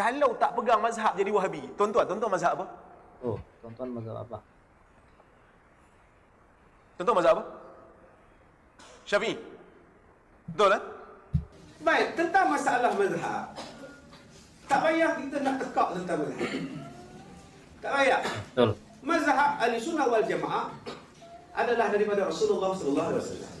Kalau tak pegang mazhab jadi wahabi. Tuan-tuan, tuan-tuan mazhab apa? Oh, tuan-tuan mazhab apa? Tuan-tuan mazhab apa? Syafi'i. Betul eh? Baik, tentang masalah mazhab. Tak payah kita nak tekak tentang mazhab. Tak payah. Betul. Mazhab ahli sunnah wal jamaah adalah daripada Rasulullah sallallahu alaihi wasallam.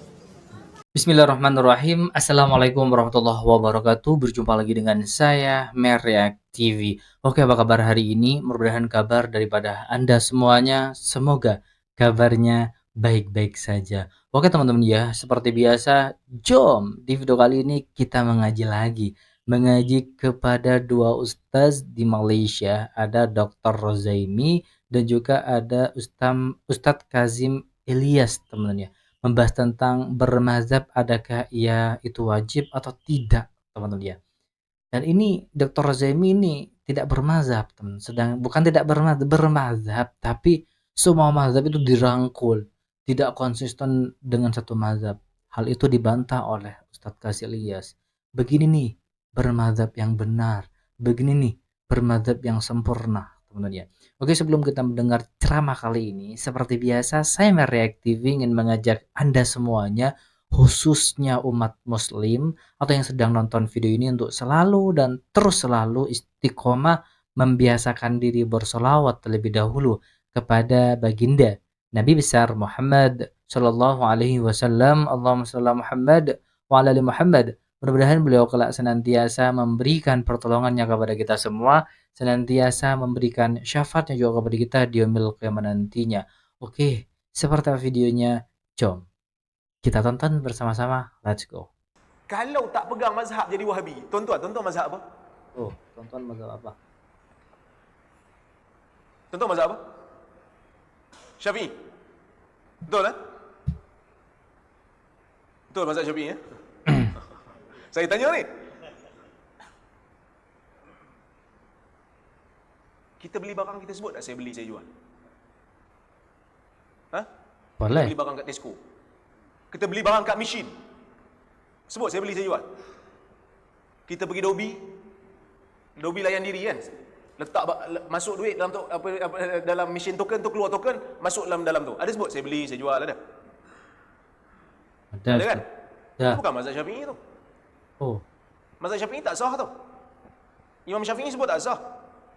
Bismillahirrahmanirrahim. Assalamualaikum warahmatullahi wabarakatuh. Berjumpa lagi dengan saya Meriak TV. Oke, apa kabar hari ini? Mudah-mudahan kabar daripada Anda semuanya semoga kabarnya baik-baik saja. Oke teman-teman ya, seperti biasa, jom di video kali ini kita mengaji lagi. Mengaji kepada dua ustaz di Malaysia, ada Dr. Rozaimi dan juga ada Ustaz Kazim Ilyas teman-teman ya membahas tentang bermazhab adakah ia itu wajib atau tidak teman-teman ya. Dan ini Dr. Zaimi ini tidak bermazhab teman sedang bukan tidak bermazhab bermazhab tapi semua mazhab itu dirangkul tidak konsisten dengan satu mazhab. Hal itu dibantah oleh Ustadz Kasih Ilyas. Begini nih bermazhab yang benar. Begini nih bermazhab yang sempurna teman-teman Oke sebelum kita mendengar ceramah kali ini, seperti biasa saya mereaktif ingin mengajak Anda semuanya, khususnya umat muslim atau yang sedang nonton video ini untuk selalu dan terus selalu istiqomah membiasakan diri bersolawat terlebih dahulu kepada baginda Nabi besar Muhammad Shallallahu Alaihi Wasallam. Allahumma salli Muhammad wa ala Muhammad. Mudah-mudahan beliau kelak senantiasa memberikan pertolongannya kepada kita semua senantiasa memberikan syafaatnya juga kepada kita di yaumil qiyamah nantinya. Oke, seperti videonya? Jom kita tonton bersama-sama. Let's go. Kalau tak pegang mazhab jadi wahabi. Tuan-tuan, tuan-tuan mazhab apa? Oh, tonton mazhab apa? Tuan-tuan mazhab apa? Syafi'i. Betul eh? Betul mazhab Syafi'i ya? Saya tanya ni. Kita beli barang kita sebut tak saya beli saya jual? Ha? Kita Boleh. beli barang kat Tesco. Kita beli barang kat Michelin. Sebut saya beli saya jual. Kita pergi Dobi. Dobi layan diri kan. Letak masuk duit dalam tu, apa, apa dalam mesin token tu keluar token masuk dalam dalam tu. Ada sebut saya beli saya jual ada. Ada, Ada kan? Ya. Bukan mazhab Syafi'i tu. Oh, Mazhab Syafi'i tak sah tu. Imam Syafi'i sebut tak sah.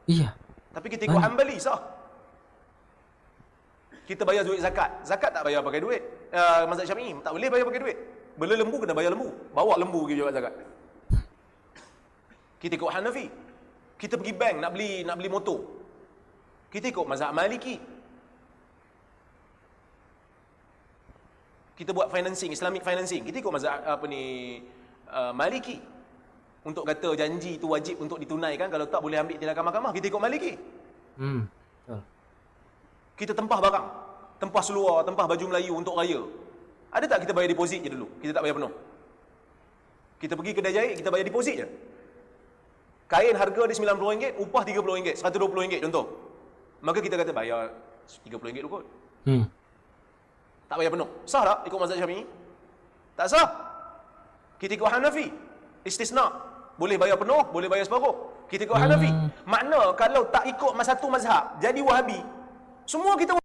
iya. Tapi kita ikut Hanbali sah. Kita bayar duit zakat. Zakat tak bayar pakai duit. Uh, mazhab Syafi'i tak boleh bayar pakai duit. Bela lembu kena bayar lembu. Bawa lembu pergi jual zakat. Kita ikut Hanafi. Kita pergi bank nak beli nak beli motor. Kita ikut mazhab Maliki. Kita buat financing, Islamic financing. Kita ikut mazhab apa ni uh, Maliki. Untuk kata janji itu wajib untuk ditunaikan kalau tak boleh ambil tindakan mahkamah, kita ikut Maliki. Hmm. Betul. Kita tempah barang. Tempah seluar, tempah baju Melayu untuk raya. Ada tak kita bayar deposit je dulu? Kita tak bayar penuh. Kita pergi kedai jahit, kita bayar deposit je. Kain harga dia RM90, upah RM30, RM120 contoh. Maka kita kata bayar RM30 dulu kot. Hmm. Tak bayar penuh. Sah tak ikut mazhab Syafi'i? Tak sah. Kita ikut Hanafi. Istisna. Boleh bayar penuh, boleh bayar separuh. Kita ikut Hanafi. Makna kalau tak ikut satu mazhab, jadi Wahabi, semua kita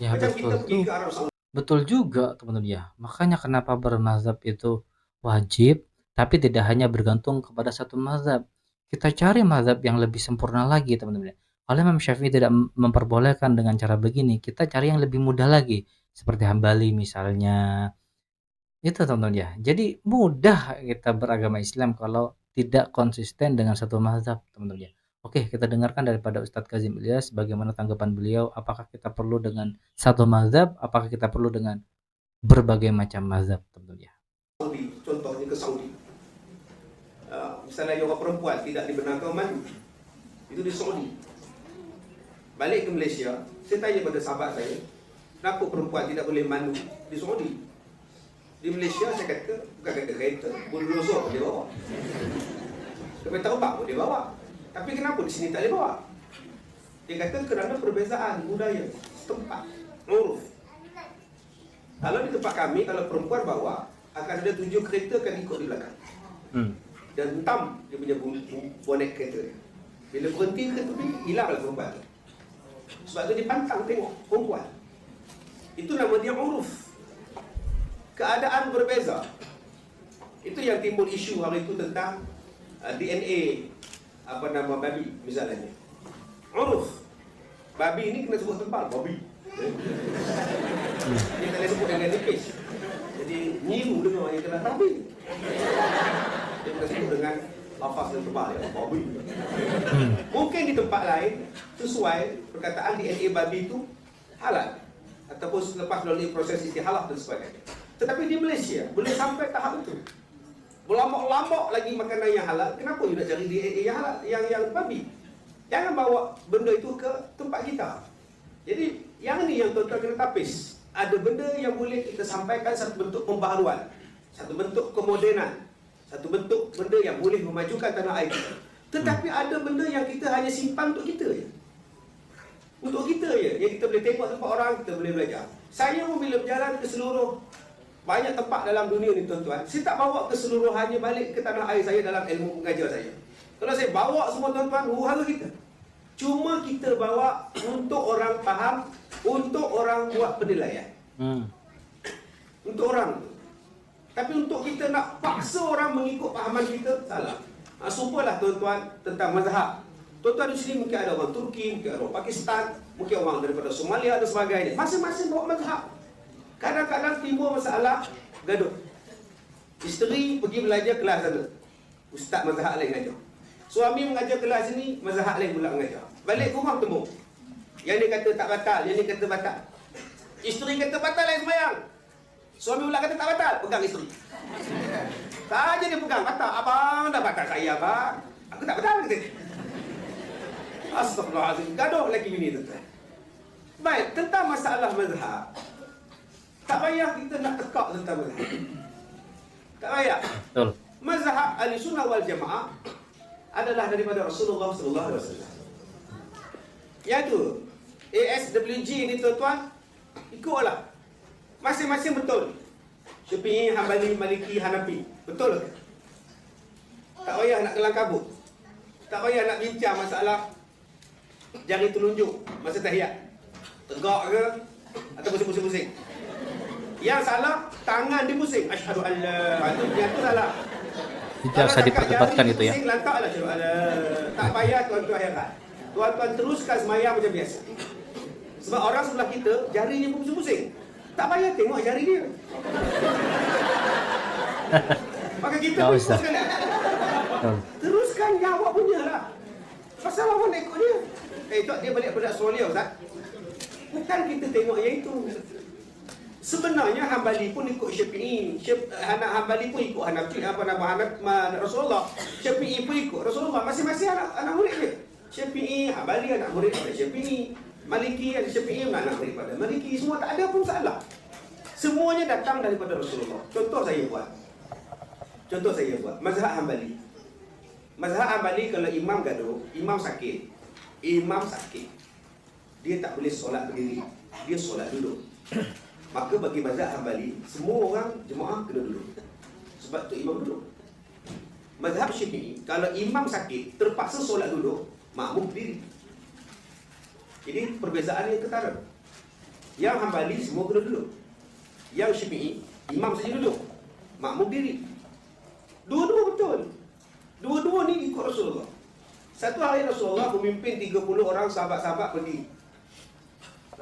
Ya Macam betul kita pergi ke. Betul juga teman-teman ya. Makanya kenapa bermazhab itu wajib, tapi tidak hanya bergantung kepada satu mazhab. Kita cari mazhab yang lebih sempurna lagi teman-teman. ya. Kalau Imam Syafi'i tidak mem- memperbolehkan dengan cara begini, kita cari yang lebih mudah lagi. Seperti Hambali misalnya. Itu teman-teman ya. Jadi mudah kita beragama Islam kalau tidak konsisten dengan satu mazhab teman-teman ya. Oke, kita dengarkan daripada Ustadz Kazim Ilyas bagaimana tanggapan beliau. Apakah kita perlu dengan satu mazhab? Apakah kita perlu dengan berbagai macam mazhab teman-teman ya? Saudi, contohnya ke Saudi. Uh, misalnya orang perempuan tidak dibenarkan mandi. Itu di Saudi. Balik ke Malaysia, saya tanya pada sahabat saya, kenapa perempuan tidak boleh mandu di Saudi? Di Malaysia saya kata, bukan kata kereta, bulldozer boleh bawa. Kereta terbang boleh bawa. Tapi kenapa di sini tak boleh bawa? Dia kata kerana perbezaan budaya setempat, uruf. Kalau di tempat kami, kalau perempuan bawa, akan ada tujuh kereta akan ikut di belakang. Hmm. Dan hentam dia punya bonet kereta dia. Bila berhenti ke tepi, hilanglah perempuan tu. Sebab tu dia pantang tengok perempuan. Itu nama dia uruf. Keadaan berbeza. Itu yang timbul isu hari itu tentang uh, DNA apa nama babi misalnya. Uruf. Babi ni kena sebut tempal, babi. Dia tak boleh sebut dengan nipis. Jadi nyiru dengar yang kena babi. Dia kena sebut dengan lafaz yang tebal ya, babi. Mungkin di tempat lain sesuai perkataan DNA babi itu halal ataupun selepas melalui proses istihalah dan sebagainya. Tetapi di Malaysia boleh sampai tahap itu. Berlambak-lambak lagi makanan yang halal, kenapa you nak cari DNA yang halal, yang yang babi? Jangan bawa benda itu ke tempat kita. Jadi yang ni yang tuan-tuan kena tapis. Ada benda yang boleh kita sampaikan satu bentuk pembaharuan, satu bentuk kemodenan, satu bentuk benda yang boleh memajukan tanah air kita. Tetapi ada benda yang kita hanya simpan untuk kita je. Untuk kita je. Yang kita boleh tengok tempat orang, kita boleh belajar. Saya pun bila berjalan ke seluruh banyak tempat dalam dunia ni tuan-tuan, saya tak bawa keseluruhannya balik ke tanah air saya dalam ilmu mengajar saya. Kalau saya bawa semua tuan-tuan, huru kita. Cuma kita bawa untuk orang faham, untuk orang buat penilaian. Hmm. Untuk orang. Tapi untuk kita nak paksa orang mengikut pahaman kita, salah. Ha, sumpalah tuan-tuan tentang mazhab. Tuan-tuan di sini mungkin ada orang Turki, mungkin ada orang Pakistan, mungkin orang daripada Somalia dan sebagainya. Masing-masing bawa mazhab. Kadang-kadang timbul masalah gaduh. Isteri pergi belajar kelas sana. Ustaz mazhab lain ajar. Suami mengajar kelas sini, mazhab lain pula mengajar. Balik rumah temu. Yang ni kata tak batal, yang ni kata batal. Isteri kata batal lain sembahyang. Suami pula kata tak batal, pegang isteri. Saja dia pegang, batal. Abang dah batal saya, abang. Aku tak batal, kata. dia. Astagfirullahaladzim. Gaduh lagi bini tu. Baik, tentang masalah mazhab. Tak payah kita nak tekak tentang mazhab. Tak payah. Betul. Mazhab ahli sunnah wal jamaah adalah daripada Rasulullah sallallahu alaihi wasallam. Yang tu ASWG ni tuan-tuan ikutlah. Masing-masing betul. Syafi'i, Hambali, Maliki, Hanafi. Betul ke? Tak payah nak kelang kabut. Tak payah nak bincang masalah jari telunjuk masa tahiyat. Tegak ke atau pusing-pusing-pusing. Yang salah tangan dia pusing. Asyhadu an la itu yang tu salah. Tidak usah diperdebatkan itu ya. Pusing lantaklah asyhadu an la. Tak payah tuan-tuan heran. Tuan-tuan teruskan semayang macam biasa. Sebab orang sebelah kita jarinya pun pusing-pusing. Tak payah tengok jari dia. Maka kita Tak pun teruskan. Teruskan yang awak punya lah. Pasal awak nak ikut dia. Eh, tak dia balik pada Australia, Ustaz. Bukan kita tengok yang itu. Sebenarnya Hambali pun ikut Syafi'i. Syaf- Anak Hambali pun ikut Hanafi, apa nama anak Rasulullah. Syafi'i pun ikut Rasulullah. Masing-masing anak anak murid dia. Syafi'i, Hambali anak murid pada Syafi'i. Maliki ada Syafi'i anak murid pada Maliki. Semua tak ada pun salah. Semuanya datang daripada Rasulullah. Contoh saya buat. Contoh saya buat. Mazhab Hambali. Mazhab Hambali kalau imam gaduh, imam sakit. Imam sakit. Dia tak boleh solat berdiri. Dia solat duduk. Maka bagi mazhab Hambali, semua orang jemaah kena duduk. Sebab tu imam duduk. Mazhab Syafi'i, kalau imam sakit, terpaksa solat duduk, makmum berdiri. Jadi perbezaan yang ketara. Yang Hambali semua kena duduk. Yang Syafi'i, imam saja duduk. Makmum diri. Dua-dua betul. Dua-dua ni ikut Rasulullah. Satu hari Rasulullah memimpin 30 orang sahabat-sahabat berdiri.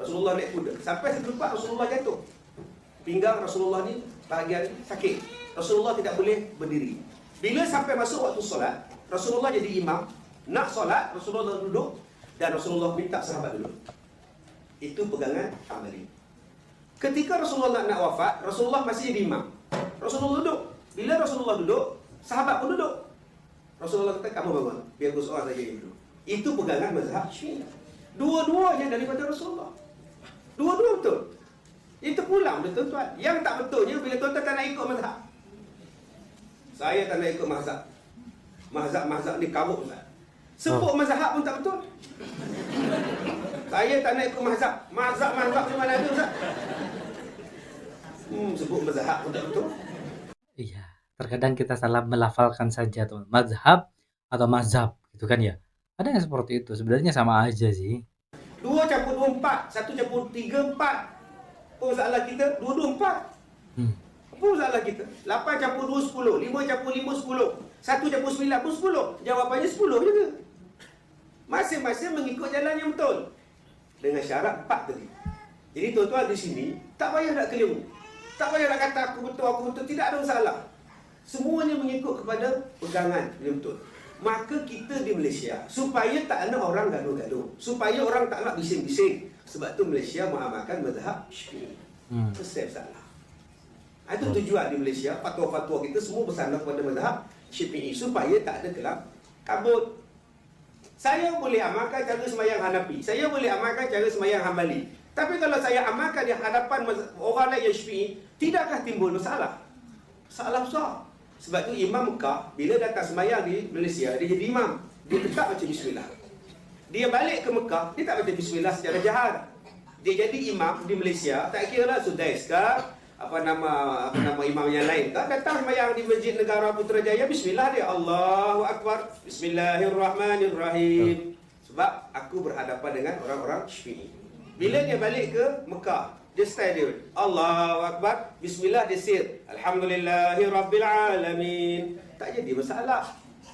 Rasulullah naik kuda. Sampai satu tempat Rasulullah jatuh. Pinggang Rasulullah ni bahagian sakit. Rasulullah tidak boleh berdiri. Bila sampai masuk waktu solat, Rasulullah jadi imam. Nak solat, Rasulullah duduk dan Rasulullah minta sahabat duduk. Itu pegangan Hambali. Ketika Rasulullah nak wafat, Rasulullah masih jadi imam. Rasulullah duduk. Bila Rasulullah duduk, sahabat pun duduk. Rasulullah kata, kamu bangun. Biar aku seorang saja yang duduk. Itu pegangan mazhab Syiah. Dua-duanya daripada Rasulullah. Dua-dua betul. Itu pulang dia tuan-tuan. Yang tak betulnya bila tuan-tuan tak nak ikut mazhab. Saya tak nak ikut mazhab. Mazhab-mazhab ni kabut Ustaz. Sebut mazhab pun tak betul. Saya tak nak ikut mazhab. Mazhab-mazhab di mana ada Ustaz? Hmm, sebut mazhab pun tak betul. Iya, terkadang kita salah melafalkan saja teman. Mazhab atau mazhab gitu kan ya. ada yang seperti itu sebenarnya sama aja sih campur empat, satu campur tiga empat. Apa masalah kita? Dua dua empat. hmm. Apa masalah kita? Lapan campur dua sepuluh, lima campur lima sepuluh, satu campur sembilan pun sepuluh. Jawapannya sepuluh juga. Masing-masing mengikut jalan yang betul. Dengan syarat empat tadi. Jadi tuan-tuan di sini, tak payah nak keliru. Tak payah nak kata aku betul, aku betul. Tidak ada masalah. Semuanya mengikut kepada pegangan yang betul. Maka kita di Malaysia, supaya tak ada orang gaduh-gaduh. Supaya orang tak nak bising-bising. Sebab tu Malaysia mengamalkan mazhab syi'i. Hmm. Selesai masalah. Ha, Itu tujuan di Malaysia, fatwa-fatwa kita semua bersandar kepada mazhab Syafi'i supaya tak ada kelab kabut. Saya boleh amalkan cara semayang Hanafi. Saya boleh amalkan cara semayang Hambali. Tapi kalau saya amalkan di hadapan orang lain yang Syafi'i, tidakkah timbul masalah? Masalah besar. Sebab tu Imam Mekah, bila datang semayang di Malaysia, dia jadi imam. Dia tetap baca Bismillah. Dia balik ke Mekah, dia tak baca Bismillah secara jahat. Dia jadi imam di Malaysia, tak kira lah Sudais ke, apa nama apa nama imam yang lain ke, datang semayang di Masjid Negara Putrajaya, Bismillah dia, Allahu Akbar, Bismillahirrahmanirrahim. Sebab aku berhadapan dengan orang-orang Syafi'i. Bila dia balik ke Mekah, dia style dia. Allahu Akbar, Bismillah dia sir. Alhamdulillahi Rabbil Alamin. Tak jadi masalah.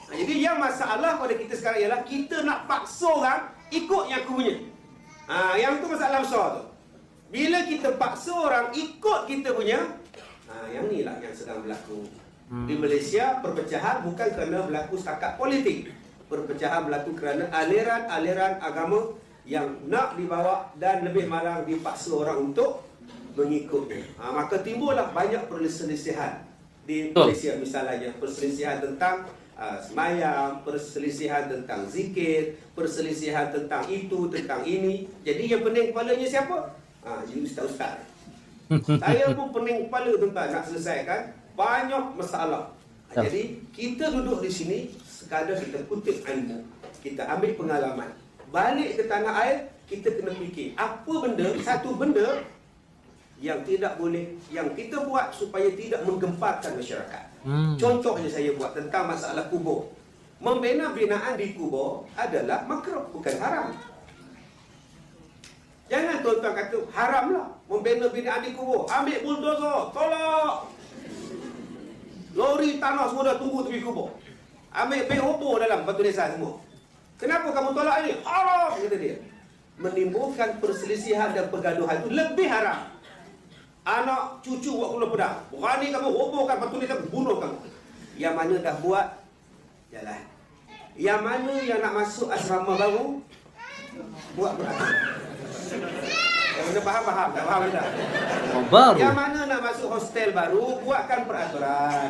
Jadi yang masalah pada kita sekarang ialah kita nak paksa orang ikut yang aku punya. Ha, yang tu masalah besar tu. Bila kita paksa orang ikut kita punya, ha, yang ni lah yang sedang berlaku. Di Malaysia, perpecahan bukan kerana berlaku setakat politik. Perpecahan berlaku kerana aliran-aliran agama yang nak dibawa dan lebih malang dipaksa orang untuk mengikutnya. Ha, maka timbullah banyak perselisihan di. Malaysia misalnya perselisihan tentang uh, semayang, perselisihan tentang zikir, perselisihan tentang itu, tentang ini. Jadi yang pening kepalanya siapa? Ha, ustaz-ustaz. Saya pun pening kepala tuan-tuan nak selesaikan banyak masalah. Ha. Jadi kita duduk di sini sekadar kita kutip ilmu, kita ambil pengalaman. Balik ke tanah air, kita kena fikir apa benda, satu benda yang tidak boleh yang kita buat supaya tidak menggemparkan masyarakat. Hmm. Contohnya saya buat tentang masalah kubur. Membina binaan di kubur adalah makruh bukan haram. Jangan tuan-tuan kata haramlah membina binaan di kubur. Ambil bulldozer, tolak. Lori tanah semua dah tunggu tepi kubur. Ambil hobo dalam batu desa semua. Kenapa kamu tolak ini? Haram kata dia. Menimbulkan perselisihan dan pergaduhan itu lebih haram. Anak cucu buat kula pedang. Berani kamu hobohkan batu desa bunuh kamu. Yang mana dah buat jalan. Yang mana yang nak masuk asrama baru buat beratur. Yang mana faham-faham tak faham tak? Oh, baru Yang mana nak masuk hostel baru, buatkan peraturan.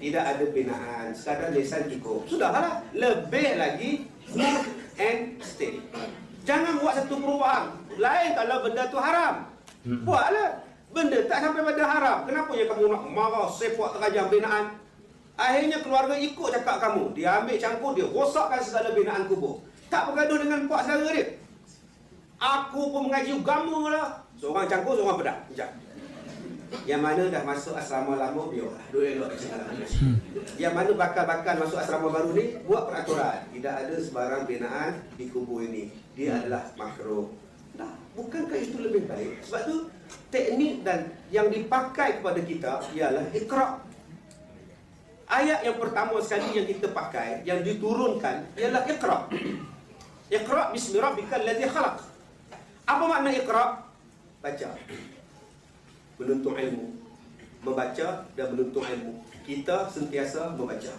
Tidak ada binaan, sekadar lisan cukup. Sudahlah, lebih lagi smooth and steady. Jangan buat satu perubahan. Lain kalau benda tu haram. Buatlah. Benda tak sampai pada haram. Kenapa ya kamu nak marah, sepak terajam binaan? Akhirnya keluarga ikut cakap kamu. Dia ambil cangkul, dia rosakkan segala binaan kubur. Tak bergaduh dengan puak saudara dia. Aku pun mengaji agama lah. Seorang cangkul, seorang pedang. Sekejap. Yang mana dah masuk asrama lama, biarlah. Dua elok sana. Yang mana bakal-bakal masuk asrama baru ni, buat peraturan. Tidak ada sebarang binaan di kubur ini. Dia adalah makruh. Nah, bukankah itu lebih baik? Sebab tu, teknik dan yang dipakai kepada kita ialah ikra' Ayat yang pertama sekali yang kita pakai, yang diturunkan ialah Iqra. Iqra bismi rabbikal ladzi khalaq. Apa makna Iqra? Baca. Menuntut ilmu. Membaca dan menuntut ilmu. Kita sentiasa membaca.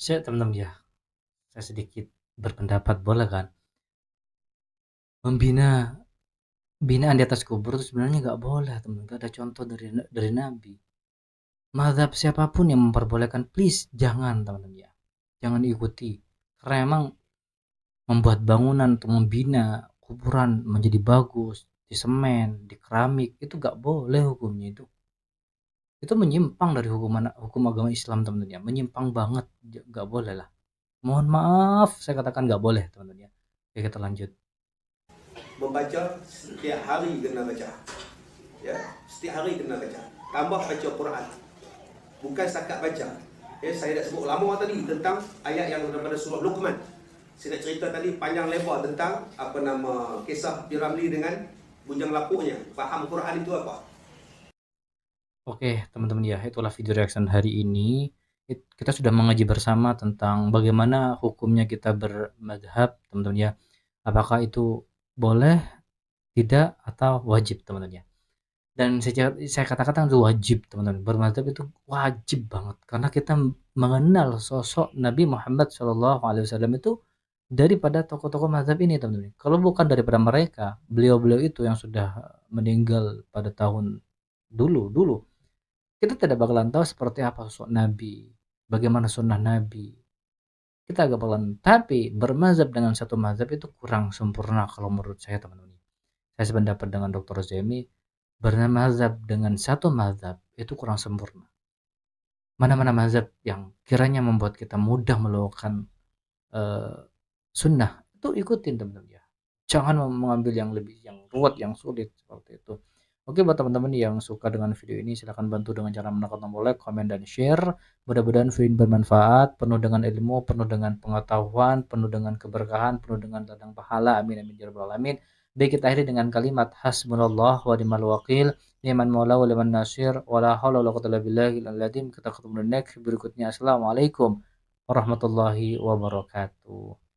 saya teman-teman ya saya sedikit berpendapat boleh kan membina binaan di atas kubur itu sebenarnya nggak boleh teman Gak ada contoh dari dari nabi madhab siapa pun yang memperbolehkan please jangan teman-teman ya jangan ikuti karena emang membuat bangunan untuk membina kuburan menjadi bagus di semen di keramik itu nggak boleh hukumnya itu itu menyimpang dari hukum hukum agama Islam teman-teman ya menyimpang banget nggak boleh lah mohon maaf saya katakan nggak boleh teman-teman ya oke kita lanjut Membaca setiap hari kena baca. Ya, setiap hari kena baca. Tambah baca Quran. Bukan setakat baca. Ya, saya dah sebut lama tadi tentang ayat yang daripada surah Luqman. Saya nak cerita tadi panjang lebar tentang apa nama kisah Piramli dengan bujang lapuknya. Faham Quran itu apa? Oke, teman-teman ya, itulah video reaction hari ini. It- Kita sudah mengaji bersama tentang bagaimana hukumnya kita bermadhab, teman-teman ya. Apakah itu boleh, tidak, atau wajib, teman-teman ya. Dan saya, saya katakan itu wajib, teman-teman. Bermadhab itu wajib banget. Karena kita mengenal sosok Nabi Muhammad SAW itu daripada tokoh-tokoh madhab ini, teman-teman. Kalau bukan daripada mereka, beliau-beliau itu yang sudah meninggal pada tahun dulu, dulu kita tidak bakalan tahu seperti apa sosok Nabi, bagaimana sunnah Nabi. Kita agak bakalan, tapi bermazhab dengan satu mazhab itu kurang sempurna kalau menurut saya teman-teman. Saya sependapat dengan Dr. Zemi, bermazhab dengan satu mazhab itu kurang sempurna. Mana-mana mazhab yang kiranya membuat kita mudah melakukan eh, sunnah itu ikutin teman-teman ya. Jangan mengambil yang lebih yang ruwet, yang sulit seperti itu. Oke buat teman-teman yang suka dengan video ini silahkan bantu dengan cara menekan tombol like, komen, dan share. Mudah-mudahan video ini bermanfaat, penuh dengan ilmu, penuh dengan pengetahuan, penuh dengan keberkahan, penuh dengan ladang pahala. Amin amin ya rabbal alamin. Baik kita akhiri dengan kalimat hasbunallah wa ni'mal wakil, ni'man maula wa liman nasir, wa la haula wa la quwwata illa billahil Kita ketemu next berikutnya. Assalamualaikum warahmatullahi wabarakatuh.